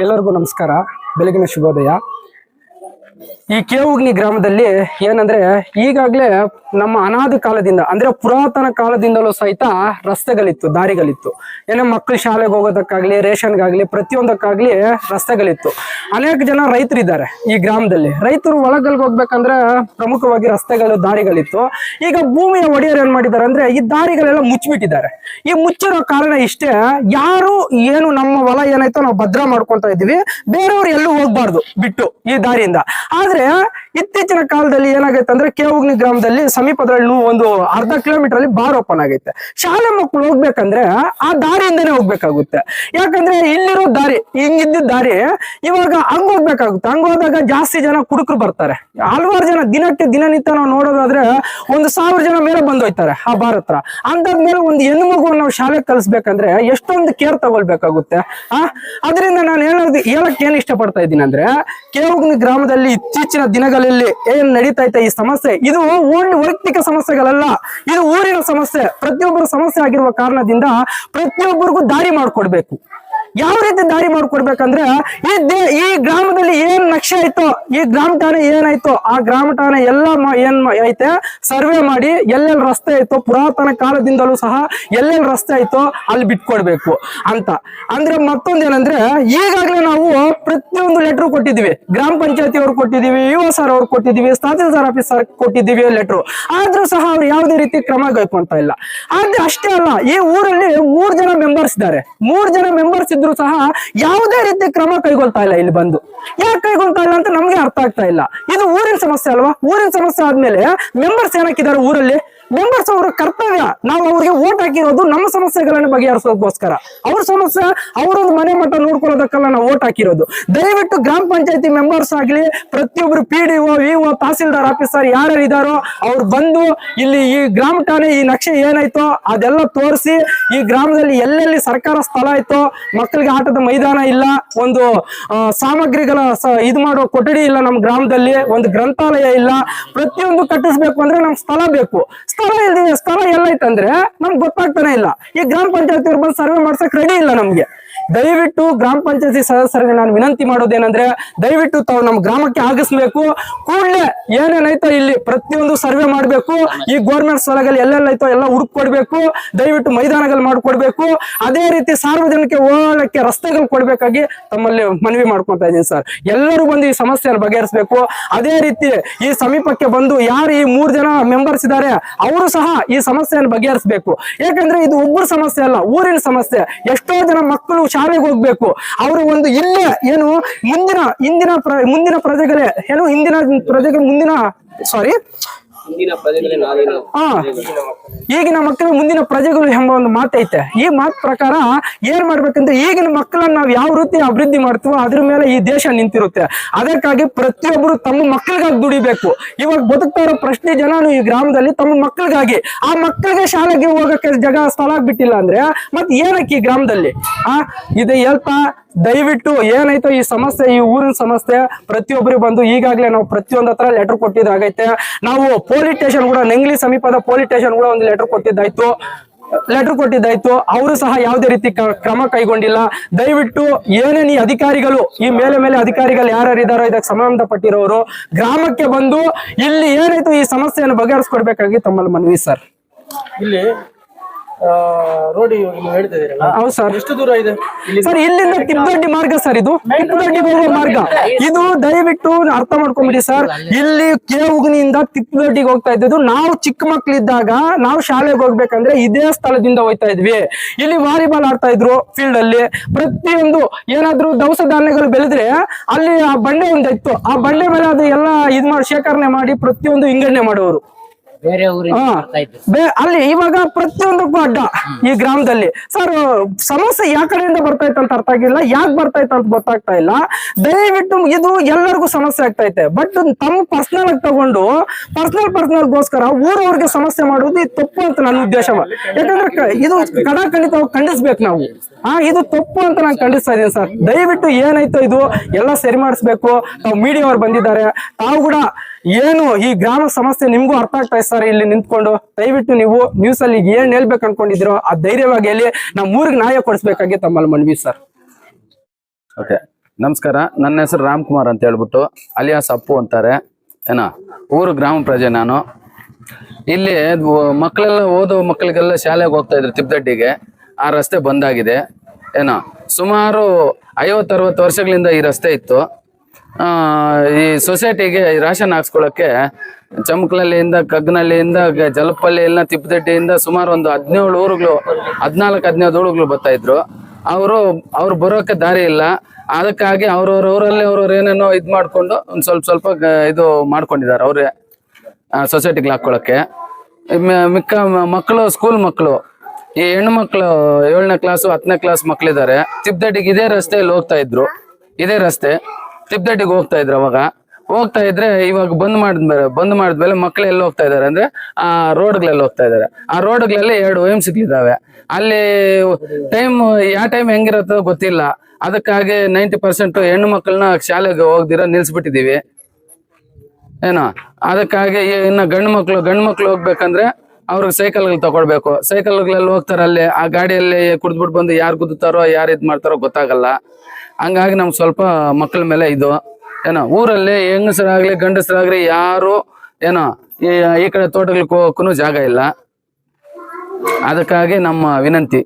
ಎಲ್ಲರಿಗೂ ನಮಸ್ಕಾರ. ಬೆಳಗಿನ ಶುಭೋದಯ. ಈ ಕೇವುಗ್ನಿ ಗ್ರಾಮದಲ್ಲಿ ಏನಂದ್ರೆ ಈಗಾಗ್ಲೇ ನಮ್ಮ ಅನಾದಿ ಕಾಲದಿಂದ, ಅಂದ್ರೆ ಪುರಾತನ ಕಾಲದಿಂದಲೂ ಸಹಿತ ರಸ್ತೆಗಳಿತ್ತು, ದಾರಿಗಳಿತ್ತು. ಏನೇ ಮಕ್ಕಳು ಶಾಲೆಗೆ ಹೋಗೋದಕ್ಕಾಗ್ಲಿ, ರೇಷನ್ಗಾಗ್ಲಿ, ಪ್ರತಿಯೊಂದಕ್ಕಾಗ್ಲಿ ರಸ್ತೆಗಳಿತ್ತು. ಅನೇಕ ಜನ ರೈತರಿದ್ದಾರೆ ಈ ಗ್ರಾಮದಲ್ಲಿ. ರೈತರು ಒಳಗಲ್ಗೆ ಹೋಗ್ಬೇಕಂದ್ರೆ ಪ್ರಮುಖವಾಗಿ ರಸ್ತೆಗಳು, ದಾರಿಗಳಿತ್ತು. ಈಗ ಭೂಮಿಯ ಒಡೆಯರು ಏನ್ ಮಾಡಿದ್ದಾರೆ ಅಂದ್ರೆ ಈ ದಾರಿಗಳೆಲ್ಲ ಮುಚ್ಚಿಬಿಟ್ಟಿದ್ದಾರೆ. ಈ ಮುಚ್ಚಿರೋ ಕಾರಣ ಇಷ್ಟೇ, ಯಾರು ಏನು ನಮ್ಮ ಹೊಲ ಏನಾಯ್ತೋ ನಾವು ಭದ್ರ ಮಾಡ್ಕೊಂತ ಇದೀವಿ ಬೇರೆಯವ್ರು ಎಲ್ಲೂ ಹೋಗ್ಬಾರ್ದು ಬಿಟ್ಟು ಈ ದಾರಿಯಿಂದ. ಆದ್ರೆ ಇತ್ತೀಚಿನ ಕಾಲದಲ್ಲಿ ಏನಾಗೈತೆ ಅಂದ್ರೆ ಕೇವುಗ್ನಿ ಗ್ರಾಮದಲ್ಲಿ ಸಮೀಪದಲ್ಲಿ ಒಂದು ಅರ್ಧ ಕಿಲೋಮೀಟರ್ ಅಲ್ಲಿ ಬಾರ್ ಓಪನ್ ಆಗೈತೆ. ಶಾಲೆ ಮಕ್ಕಳು ಹೋಗ್ಬೇಕಂದ್ರೆ ಆ ದಾರಿಯಿಂದನೇ ಹೋಗ್ಬೇಕಾಗುತ್ತೆ. ಯಾಕಂದ್ರೆ ಇಲ್ಲಿರೋ ದಾರಿ ಹಿಂಗಿದ್ದ ದಾರಿ ಇವಾಗ ಹಂಗ ಹೋಗ್ಬೇಕಾಗುತ್ತೆ. ಹಂಗ ಹೋದಾಗ ಜಾಸ್ತಿ ಜನ ಕುಡುಕರು ಬರ್ತಾರೆ. ಹಲವಾರು ಜನ ದಿನಕ್ಕೆ ದಿನನಿತ್ಯ ನಾವು ನೋಡೋದಾದ್ರೆ ಒಂದು ಸಾವಿರ ಜನ ಮೇಲೆ ಬಂದೋಯ್ತಾರೆ ಆ ಬಾರ್ ಹತ್ರ. ಮೇಲೆ ಒಂದು ಹೆಣ್ಣು ಮಗುವನ್ನು ನಾವು ಶಾಲೆ ಕಲಿಸ್ಬೇಕಂದ್ರೆ ಎಷ್ಟೊಂದು ಕೇರ್ ತಗೊಳ್ಬೇಕಾಗುತ್ತೆ. ಆ? ಅದರಿಂದ ನಾನು ಹೇಳೋದು, ಹೇಳಕ್ ಏನ್ ಇಷ್ಟಪಡ್ತಾ ಇದ್ದೀನಿ ಅಂದ್ರೆ ಕೇವುಗ್ನಿ ಗ್ರಾಮದಲ್ಲಿ ಇತ್ತೀಚಿನ ದಿನಗಳಲ್ಲಿ ಏನ್ ನಡೀತಾ ಐತೆ ಈ ಸಮಸ್ಯೆ? ಇದು ಊರಿನ ವೈಯಕ್ತಿಕ ಸಮಸ್ಯೆಗಳಲ್ಲ. ಇದು ಊರಿನ ಸಮಸ್ಯೆ. ಪ್ರತಿಯೊಬ್ಬರ ಸಮಸ್ಯೆ ಆಗಿರುವ ಕಾರಣದಿಂದ ಪ್ರತಿಯೊಬ್ಬರಿಗೂ ದಾರಿ ಮಾಡ್ಕೊಡ್ಬೇಕು. ಯಾವ ರೀತಿ ದಾರಿ ಮಾಡ್ಕೊಡ್ಬೇಕಂದ್ರೆ ಈ ಈ ಗ್ರಾಮದಲ್ಲಿ ಏನ್ ನಕ್ಷೆ ಆಯ್ತೋ, ಈ ಗ್ರಾಮ ಠಾಣೆ ಏನಾಯ್ತೋ, ಆ ಗ್ರಾಮ ಠಾಣೆ ಎಲ್ಲ ಏನ್ ಐತೆ, ಸರ್ವೆ ಮಾಡಿ ಎಲ್ಲೆಲ್ಲಿ ರಸ್ತೆ ಆಯ್ತು, ಪುರಾತನ ಕಾಲದಿಂದಲೂ ಸಹ ಎಲ್ಲೆಲ್ಲಿ ರಸ್ತೆ ಆಯ್ತು, ಅಲ್ಲಿ ಬಿಟ್ಕೊಡ್ಬೇಕು ಅಂತ. ಅಂದ್ರೆ ಮತ್ತೊಂದೇನಂದ್ರೆ, ಈಗಾಗಲೇ ನಾವು ಪ್ರತಿಯೊಂದು ಲೆಟರ್ ಕೊಟ್ಟಿದೀವಿ ಗ್ರಾಮ ಪಂಚಾಯತಿ ಅವ್ರು ಕೊಟ್ಟಿದೀವಿ ಯುವ ಸರ್ ಅವ್ರು ಕೊಟ್ಟಿದೀವಿ ತಹಸೀಲ್ದಾರ್ ಆಫೀಸರ್ ಕೊಟ್ಟಿದೀವಿ ಲೆಟರ್ ಆದ್ರೂ ಸಹ ಅವ್ರು ಯಾವುದೇ ರೀತಿ ಕ್ರಮ ಕೈಕೊಂತ ಇಲ್ಲ. ಆದ್ರೆ ಅಷ್ಟೇ ಅಲ್ಲ, ಈ ಊರಲ್ಲಿ ಮೂರ್ ಜನ ಮೆಂಬರ್ಸ್ ಇದ್ದಾರೆ. ಮೂರ್ ಜನ ಮೆಂಬರ್ಸ್ ಇದ್ರು ಸಹ ಯಾವುದೇ ರೀತಿ ಕ್ರಮ ಕೈಗೊಳ್ತಾ ಇಲ್ಲ ಇಲ್ಲಿ ಬಂದು. ಯಾಕೆ ಕೈಗೊಳ್ತಾ ಇಲ್ಲ ಅಂತ ನಮ್ಗೆ ಅರ್ಥ ಆಗ್ತಾ ಇಲ್ಲ. ಇದು ಊರಿನ ಸಮಸ್ಯೆ ಅಲ್ವಾ? ಊರಿನ ಸಮಸ್ಯೆ ಆದ್ಮೇಲೆ ಮೆಂಬರ್ಸ್ ಏನಕ್ಕಿದ್ದಾರೆ ಊರಲ್ಲಿ? ಮೆಂಬರ್ಸ್ ಅವರ ಕರ್ತವ್ಯ. ನಾವು ಅವ್ರಿಗೆ ಓಟ್ ಹಾಕಿರೋದು ನಮ್ಮ ಸಮಸ್ಯೆಗಳನ್ನು ಬಗೆಹರಿಸೋದಕ್ಕೋಸ್ಕರ. ಅವ್ರ ಸಮಸ್ಯೆ ಅವರೊಂದು ಮನೆ ಮಟ್ಟ ನೋಡ್ಕೊಳ್ಳೋದಕ್ಕೆಲ್ಲ ನಾವು ಓಟ್ ಹಾಕಿರೋದು. ದಯವಿಟ್ಟು ಗ್ರಾಮ ಪಂಚಾಯತಿ ಮೆಂಬರ್ಸ್ ಆಗ್ಲಿ, ಪ್ರತಿಯೊಬ್ರು P D O V O tahsildar officer ಯಾರ್ಯಾರು ಇದಾರೋ ಅವ್ರು ಬಂದು ಇಲ್ಲಿ ಈ ಗ್ರಾಮ ಠಾಣೆ ಈ ನಕ್ಷೆ ಏನಾಯ್ತೋ ಅದೆಲ್ಲ ತೋರಿಸಿ, ಈ ಗ್ರಾಮದಲ್ಲಿ ಎಲ್ಲೆಲ್ಲಿ ಸರ್ಕಾರ ಸ್ಥಳ ಆಯ್ತೋ ಮಕ್ಕಳಿಗೆ ಆಟದ ಮೈದಾನ ಇಲ್ಲ, ಒಂದು ಸಾಮಗ್ರಿಗಳ ಇದು ಮಾಡೋ ಕೊಠಡಿ ಇಲ್ಲ ನಮ್ಮ ಗ್ರಾಮದಲ್ಲಿ, ಒಂದು ಗ್ರಂಥಾಲಯ ಇಲ್ಲ, ಪ್ರತಿಯೊಂದು ಕಟ್ಟಿಸ್ಬೇಕು ಅಂದ್ರೆ ನಮ್ಗೆ ಸ್ಥಳ ಬೇಕು. ಸ್ಥಳ ಸ್ಥಳ ಎಲ್ಲೈತಂದ್ರೆ ನಮ್ಗೆ ಗೊತ್ತಾಗ್ತಾನೆ ಇಲ್ಲ. ಈ ಗ್ರಾಮ ಪಂಚಾಯತಿ ಅವ್ರು ಬಂದು ಸರ್ವೆ ಮಾಡ್ಸಕ್ ರೆಡಿ ಇಲ್ಲ ನಮ್ಗೆ. ದಯವಿಟ್ಟು ಗ್ರಾಮ ಪಂಚಾಯತಿ ಸದಸ್ಯರಿಗೆ ನಾನು ವಿನಂತಿ ಮಾಡೋದೇನಂದ್ರೆ, ದಯವಿಟ್ಟು ತಾವು ನಮ್ಮ ಗ್ರಾಮಕ್ಕೆ ಆಗಿಸ್ಬೇಕು ಕೂಡಲೇ ಏನೇನೈತೋ ಇಲ್ಲಿ ಪ್ರತಿಯೊಂದು ಸರ್ವೆ ಮಾಡಬೇಕು. ಈ ಗೋರ್ಮೆಂಟ್ ಸ್ಥಳಗಳು ಎಲ್ಲೆಲ್ಲೈತೋ ಎಲ್ಲ ಹುಡುಕೊಡ್ಬೇಕು ದಯವಿಟ್ಟು ಮೈದಾನಗಳು ಮಾಡಿಕೊಡ್ಬೇಕು. ಅದೇ ರೀತಿ ಸಾರ್ವಜನಿಕ ಓಡಾಡಕ್ಕೆ ರಸ್ತೆಗಳು ಕೊಡ್ಬೇಕಾಗಿ ತಮ್ಮಲ್ಲಿ ಮನವಿ ಮಾಡ್ಕೊತಾ ಇದ್ದೀನಿ ಸರ್. ಎಲ್ಲರೂ ಬಂದು ಈ ಸಮಸ್ಯೆಯನ್ನು ಬಗೆಹರಿಸಬೇಕು. ಅದೇ ರೀತಿ ಈ ಸಮೀಪಕ್ಕೆ ಬಂದು ಯಾರು ಈ ಮೂರು ಜನ ಮೆಂಬರ್ಸ್ ಇದ್ದಾರೆ ಅವರು ಸಹ ಈ ಸಮಸ್ಯೆಯನ್ನು ಬಗೆಹರಿಸಬೇಕು. ಯಾಕಂದ್ರೆ ಇದು ಒಬ್ಬರ ಸಮಸ್ಯೆ ಅಲ್ಲ, ಊರಿನ ಸಮಸ್ಯೆ. ಎಷ್ಟೋ ಜನ ಮಕ್ಕಳು ಶಾಲೆಗೆ ಹೋಗ್ಬೇಕು. ಅವರು ಒಂದು ಇಲ್ಲೇ ಏನು ಮುಂದಿನ ಇಂದಿನ ಮುಂದಿನ ಪ್ರಜೆಗಳೇ, ಏನು ಹಿಂದಿನ ಪ್ರಜೆಗಳು ಮುಂದಿನ ಸಾರಿ ಹಾ ಈಗಿನ ಮಕ್ಕಳು ಮುಂದಿನ ಪ್ರಜೆಗಳು ಎಂಬ ಒಂದು ಮಾತೈತೆ ಈ ಮಾತ್ ಪ್ರಕಾರ ಏನ್ ಮಾಡ್ಬೇಕಂದ್ರೆ ಈಗಿನ ಮಕ್ಕಳನ್ನ ನಾವು ಯಾವ ರೀತಿ ಅಭಿವೃದ್ಧಿ ಮಾಡ್ತೀವೋ ಅದ್ರ ಮೇಲೆ ಈ ದೇಶ ನಿಂತಿರುತ್ತೆ. ಅದಕ್ಕಾಗಿ ಪ್ರತಿಯೊಬ್ಬರು ತಮ್ಮ ಮಕ್ಕಳಿಗಾಗಿ ದುಡಿಬೇಕು. ಇವಾಗ ಬದುಕ್ತಾ ಇರೋ ಪ್ರಶ್ನೆ ಜನನು ಈ ಗ್ರಾಮದಲ್ಲಿ ತಮ್ಮ ಮಕ್ಕಳಿಗಾಗಿ. ಆ ಮಕ್ಕಳಿಗೆ ಶಾಲೆಗೆ ಹೋಗಕ್ಕೆ ಜಗ ಸ್ಥಳ ಬಿಟ್ಟಿಲ್ಲ ಅಂದ್ರೆ ಮತ್ ಏನಕ್ಕೆ ಈ ಗ್ರಾಮದಲ್ಲಿ? ಆ ಇದು ಹೇಳ್ತಾ ದಯವಿಟ್ಟು ಏನಾಯ್ತು ಈ ಸಮಸ್ಯೆ, ಈ ಊರಿನ ಸಮಸ್ಯೆ ಪ್ರತಿಯೊಬ್ಬರಿಗೆ ಬಂದು ಈಗಾಗಲೇ ನಾವು ಪ್ರತಿಯೊಂದು ಹತ್ರ ಲೆಟರ್ ಕೊಟ್ಟಿದ್ದಾಗೈತೆ ನಾವು ಪೊಲೀಸ್ ಸ್ಟೇಷನ್ ಕೂಡ ನೆಂಗ್ಲಿ ಸಮೀಪದ ಪೊಲೀಸ್ ಸ್ಟೇಷನ್ ಕೂಡ ಒಂದು ಲೆಟರ್ ಕೊಟ್ಟಿದ್ದಾಯ್ತು. ಲೆಟರ್ ಕೊಟ್ಟಿದ್ದಾಯ್ತು. ಅವರು ಸಹ ಯಾವುದೇ ರೀತಿ ಕ್ರಮ ಕೈಗೊಂಡಿಲ್ಲ. ದಯವಿಟ್ಟು ಏನೇನು ಈ ಅಧಿಕಾರಿಗಳು, ಈ ಮೇಲೆ ಮೇಲೆ ಅಧಿಕಾರಿಗಳು ಯಾರ್ಯಾರು ಇದಾರೋ ಇದಕ್ಕೆ ಸಂಬಂಧಪಟ್ಟಿರೋರು, ಗ್ರಾಮಕ್ಕೆ ಬಂದು ಇಲ್ಲಿ ಏನಾಯ್ತು ಈ ಸಮಸ್ಯೆಯನ್ನು ಬಗೆಹರಿಸ್ಕೊಡ್ಬೇಕಾಗಿ ತಮ್ಮಲ್ಲಿ ಮನವಿ ಸರ್. ಇಲ್ಲಿ ರೋಡ್ ಇವಾಗ ನೀವು ಹೇಳ್ತಾ ಇದೀರಲ್ಲ ಹೌದು ಸರ್. ಎಷ್ಟು ದೂರ ಇದೆ? ಇಲ್ಲಿ ಸರ್ ಇಲ್ಲಿಂದ ಮಾರ್ಗ ಸರ್ ಇದು. ಮಾರ್ಗ. ಇದು ದಯವಿಟ್ಟು ಅರ್ಥ ಮಾಡ್ಕೊಂಬಿಡಿ ಸರ್. ಇಲ್ಲಿ ಕೇವುಗನಿಂದ ತಿಪ್ಪದೊಡ್ಡಿಗೆ ಹೋಗ್ತಾ ಇದ್ದಿದ್ದು. ನಾವು ಚಿಕ್ಕ ಮಕ್ಳಿದ್ದಾಗ ನಾವು ಶಾಲೆಗೆ ಹೋಗ್ಬೇಕಂದ್ರೆ ಇದೇ ಸ್ಥಳದಿಂದ ಹೋಗ್ತಾ ಇದ್ವಿ. ಇಲ್ಲಿ ವಾಲಿಬಾಲ್ ಆಡ್ತಾ ಇದ್ರು ಫೀಲ್ಡ್ ಅಲ್ಲಿ. ಪ್ರತಿಯೊಂದು ಏನಾದ್ರು ದವಸ ಧಾನ್ಯಗಳು ಬೆಳೆದ್ರೆ ಅಲ್ಲಿ ಆ ಬಂಡೆ ಒಂದಿತ್ತು. ಆ ಬಂಡೆ ಮೇಲೆ ಅದು ಎಲ್ಲ ಇದ್ ಮಾಡಿ ಶೇಖರಣೆ ಮಾಡಿ ಪ್ರತಿಯೊಂದು ವಿಂಗಡಣೆ ಮಾಡೋರು ಬೇರೆ ಅಲ್ಲಿ ಇವಾಗ ಪ್ರತಿಯೊಂದಕ್ಕೂ ಅಡ್ಡ ಈ ಗ್ರಾಮದಲ್ಲಿ. ಸರ್ ಸಮಸ್ಯೆ ಯಾವ ಕಡೆಯಿಂದ ಬರ್ತಾ ಇತ್ತು ಅಂತ ಅರ್ಥ ಆಗಿಲ್ಲ. ಯಾಕೆ ಬರ್ತಾ ಇತ್ತು ಅಂತ ಗೊತ್ತಾಗ್ತಾ ಇಲ್ಲ. ದಯವಿಟ್ಟು ಇದು ಎಲ್ಲರಿಗೂ ಸಮಸ್ಯೆ ಆಗ್ತಾ ಐತೆ. ಬಟ್ ತಮ್ಮ ಪರ್ಸನಲ್ ಆಗಿ ತಗೊಂಡು ಪರ್ಸನಲ್ ಪರ್ಸನಲ್ ಗೋಸ್ಕರ ಊರವ್ರಿಗೆ ಸಮಸ್ಯೆ ಮಾಡೋದು ಇದು ತಪ್ಪು ಅಂತ ನನ್ನ ಉದ್ದೇಶ. ಯಾಕಂದ್ರೆ ಇದು ಖಂಡಿತ ಖಂಡಿಸ್ಬೇಕು ನಾವು. ಆ ಇದು ತಪ್ಪು ಅಂತ ನಾನು ಖಂಡಿಸ್ತಾ ಇದ್ದೀನಿ ಸರ್. ದಯವಿಟ್ಟು ಏನಾಯ್ತು ಇದು? ಎಲ್ಲ ಸರಿ ಮಾಡಿಸ್ಬೇಕು. ತಾವು ಮೀಡಿಯಾ ಅವ್ರು ಬಂದಿದ್ದಾರೆ. ತಾವು ಕೂಡ ಏನು ಈ ಗ್ರಾಮ ಸಮಸ್ಯೆ ನಿಮ್ಗೂ ಅರ್ಥ ಆಗ್ತಾ ಇದೆ ಸರ್? ಇಲ್ಲಿ ನಿಂತ್ಕೊಂಡು ದಯವಿಟ್ಟು ನೀವು ನ್ಯೂಸ್ ಅಲ್ಲಿ ಏನ್ ಹೇಳ್ಬೇಕು ಅನ್ಕೊಂಡಿದ್ರೋ ಆ ಧೈರ್ಯವಾಗಿ ಹೇಳಿ, ನಮ್ಮ ಊರಿಗೆ ನ್ಯಾಯ ಕೊಡಿಸ್ಬೇಕಾಗಿ ತಮ್ಮಲ್ಲಿ ಮನವಿ ಸರ್. ಓಕೆ ನಮಸ್ಕಾರ. ನನ್ನ ಹೆಸರು ರಾಮ್ಕುಮಾರ್ ಅಂತ ಹೇಳ್ಬಿಟ್ಟು ಅಲಿಯಾಸ್ ಅಪ್ಪು ಅಂತಾರೆ. ಏನೋ, ಊರು ಗ್ರಾಮ ಪ್ರಜೆ ನಾನು. ಇಲ್ಲಿ ಮಕ್ಕಳೆಲ್ಲ ಓದೋ ಮಕ್ಕಳಿಗೆಲ್ಲ ಶಾಲೆಗೆ ಹೋಗ್ತಾ ಇದ್ರು ತಿಪ್ಪದಡ್ಡಿಗೆ ಆ ರಸ್ತೆ ಬಂದಾಗಿದೆ. ಏನೋ, ಸುಮಾರು ಐವತ್ತರವತ್ತು ವರ್ಷಗಳಿಂದ ಈ ರಸ್ತೆ ಇತ್ತು. ಈ ಸೊಸೈಟಿಗೆ ರಾಷನ್ ಹಾಕ್ಸ್ಕೊಳಕ್ಕೆ ಚಮಕಲಲ್ಲಿಯಿಂದ ಕಗ್ನಳ್ಳಿಯಿಂದ, ಗ- ಜಲಪಲ್ಲಿಯಿಂದ ತಿಪ್ಪದಡ್ಡಿಯಿಂದ ಸುಮಾರು ಒಂದು ಹದಿನೇಳು ಊರುಗಳು, ಹದಿನಾಲ್ಕು, ಹದಿನೈದು ಊರುಗಳು ಬರ್ತಾ ಇದ್ರು. ಅವರು, ಅವ್ರು ಬರೋಕೆ ದಾರಿ ಇಲ್ಲ. ಅದಕ್ಕಾಗಿ ಅವ್ರವ್ರ ಊರಲ್ಲಿ ಅವ್ರವ್ರು ಏನೇನೋ ಇದು ಮಾಡ್ಕೊಂಡು ಒಂದು ಸ್ವಲ್ಪ ಸ್ವಲ್ಪ ಇದು ಮಾಡ್ಕೊಂಡಿದ್ದಾರೆ ಅವರೇ ಸೊಸೈಟಿಗೆ ಹಾಕ್ಕೊಳಕ್ಕೆ. ಮಿಕ್ಕ ಮಕ್ಕಳು, ಸ್ಕೂಲ್ ಮಕ್ಕಳು, ಈ ಹೆಣ್ಣು ಮಕ್ಕಳು ಏಳನೇ ಕ್ಲಾಸು ಹತ್ತನೇ ಕ್ಲಾಸ್ ಮಕ್ಕಳಿದ್ದಾರೆ ತಿಪ್ಪದಡ್ಡಿಗೆ ಇದೇ ರಸ್ತೆಯಲ್ಲಿ ಹೋಗ್ತಾ ಇದ್ರು. ಇದೇ ರಸ್ತೆ. ತಿಪ್ಪದಡ್ಡಿಗೆ ಹೋಗ್ತಾ ಇದ್ರು ಅವಾಗ. ಹೋಗ್ತಾ ಇದ್ರೆ ಇವಾಗ ಬಂದ್ ಮಾಡಿದ್ಮೇಲೆ ಬಂದ್ ಮಾಡಿದ್ಮೇಲೆ ಮಕ್ಳು ಎಲ್ಲಿ ಹೋಗ್ತಾ ಇದಾರೆ ಅಂದ್ರೆ, ಆ ರೋಡ್ಗಳಲ್ಲಿ ಹೋಗ್ತಾ ಇದಾರೆ. ಆ ರೋಡ್ಗಳಲ್ಲಿ ಎರಡು ಎಂ ಸಿಗ್ಲಿದ್ದಾವೆ ಅಲ್ಲಿ ಟೈಮ್ ಯಾವ ಟೈಮ್ ಹೆಂಗಿರತ್ತ ಗೊತ್ತಿಲ್ಲ. ಅದಕ್ಕಾಗಿ ನೈಂಟಿ ಪರ್ಸೆಂಟ್ ಹೆಣ್ಣು ಮಕ್ಕಳನ್ನ ಶಾಲೆಗೆ ಹೋಗ್ದಿರ ನಿಲ್ಸ್ಬಿಟ್ಟಿದೀವಿ. ಏನೋ? ಅದಕ್ಕಾಗಿ ಇನ್ನ ಗಂಡು ಮಕ್ಳು ಗಂಡು ಮಕ್ಳು ಹೋಗ್ಬೇಕಂದ್ರೆ ಅವ್ರಿಗೆ ಸೈಕಲ್ಗಳು ತಗೊಳ್ಬೇಕು. ಸೈಕಲ್ಗಳಲ್ಲಿ ಹೋಗ್ತಾರೆ ಅಲ್ಲಿ ಆ ಗಾಡಿಯಲ್ಲಿ ಕುಡ್ದ್ಬಿಟ್ಟು ಬಂದು ಯಾರು ಗುದ್ದುತ್ತಾರೋ, ಯಾರು ಇದು ಮಾಡ್ತಾರೋ ಗೊತ್ತಾಗಲ್ಲ. ಹಂಗಾಗಿ ನಮ್ಗೆ ಸ್ವಲ್ಪ ಮಕ್ಕಳ ಮೇಲೆ ಇದು. ಏನೋ ಊರಲ್ಲಿ ಹೆಂಗಸರಾಗ್ಲಿ, ಗಂಡಸರಾಗ್ಲಿ ಯಾರು ಏನೋ ಈ ಕಡೆ ತೋಟಗಳಿಗೆ ಹೋಗೋಕ್ಕೂ ಜಾಗ ಇಲ್ಲ. ಅದಕ್ಕಾಗಿ ನಮ್ಮ ವಿನಂತಿ.